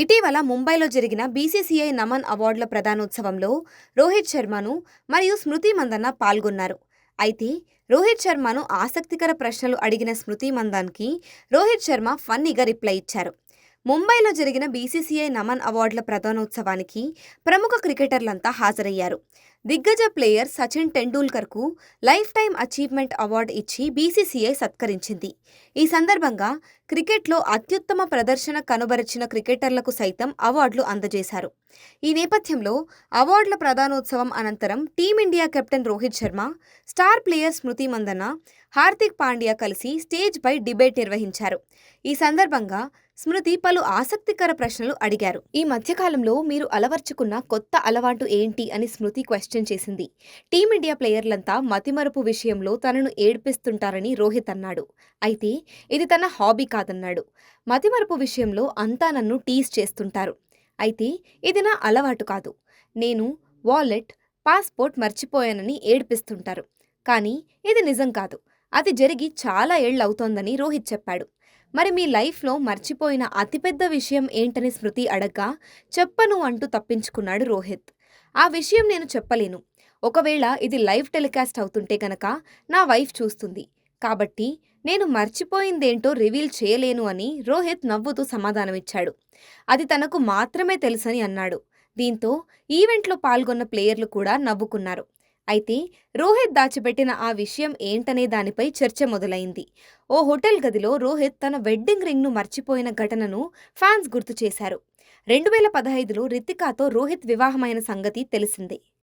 ఇటీవల ముంబైలో జరిగిన బీసీసీఐ నమన్ అవార్డుల ప్రధానోత్సవంలో రోహిత్ శర్మను మరియు స్మృతి మందన్న పాల్గొన్నారు. అయితే రోహిత్ శర్మను ఆసక్తికర ప్రశ్నలు అడిగిన స్మృతి మందన్కి రోహిత్ శర్మ ఫన్నీగా రిప్లై ఇచ్చారు. ముంబైలో జరిగిన బీసీసీఐ నమన్ అవార్డుల ప్రధానోత్సవానికి ప్రముఖ క్రికెటర్లంతా హాజరయ్యారు. దిగ్గజ ప్లేయర్ సచిన్ టెండూల్కర్కు లైఫ్ టైం అచీవ్మెంట్ అవార్డు ఇచ్చి బీసీసీఐ సత్కరించింది. ఈ సందర్భంగా క్రికెట్లో అత్యుత్తమ ప్రదర్శన కనబరిచిన క్రికెటర్లకు సైతం అవార్డులు అందజేశారు. ఈ నేపథ్యంలో అవార్డుల ప్రధానోత్సవం అనంతరం team India captain Rohit Sharma star player Smriti Mandhana Hardik Pandya కలిసి స్టేజ్పై డిబేట్ నిర్వహించారు. ఈ సందర్భంగా స్మృతి పలు ఆసక్తికర ప్రశ్నలు అడిగారు. ఈ మధ్యకాలంలో మీరు అలవర్చుకున్న కొత్త అలవాటు ఏంటి అని స్మృతి క్వశ్చన్ చేసింది. టీమిండియా ప్లేయర్లంతా మతిమరుపు విషయంలో తనను ఏడ్పిస్తుంటారని రోహిత్ అన్నాడు. అయితే ఇది తన హాబీ కాదన్నాడు. మతిమరుపు విషయంలో అంతా నన్ను టీజ్ చేస్తుంటారు. అయితే ఇది నా అలవాటు కాదు. నేను వాలెట్ పాస్పోర్ట్ మర్చిపోయానని ఏడ్పిస్తుంటారు. కానీ ఇది నిజం కాదు. అది జరిగి చాలా ఏళ్ళవుతోందని రోహిత్ చెప్పాడు. మరి మీ లైఫ్లో మర్చిపోయిన అతిపెద్ద విషయం ఏంటని స్మృతి అడగ్గా చెప్పను అంటూ తప్పించుకున్నాడు రోహిత్. ఆ విషయం నేను చెప్పలేను. ఒకవేళ ఇది లైవ్ టెలికాస్ట్ అవుతుంటే గనక నా వైఫ్ చూస్తుంది. కాబట్టి నేను మర్చిపోయిందేంటో రివీల్ చేయలేను అని రోహిత్ నవ్వుతూ సమాధానమిచ్చాడు. అది తనకు మాత్రమే తెలుసని అన్నాడు. దీంతో ఈవెంట్లో పాల్గొన్న ప్లేయర్లు కూడా నవ్వుకున్నారు. అయితే రోహిత్ దాచిపెట్టిన ఆ విషయం ఏంటనే దానిపై చర్చ మొదలైంది. ఓ హోటల్ గదిలో రోహిత్ తన వెడ్డింగ్ రింగ్ను మర్చిపోయిన ఘటనను ఫ్యాన్స్ గుర్తు చేశారు. రెండు వేల పదహైదులో రితికాతో రోహిత్ వివాహమైన సంగతి తెలిసిందే.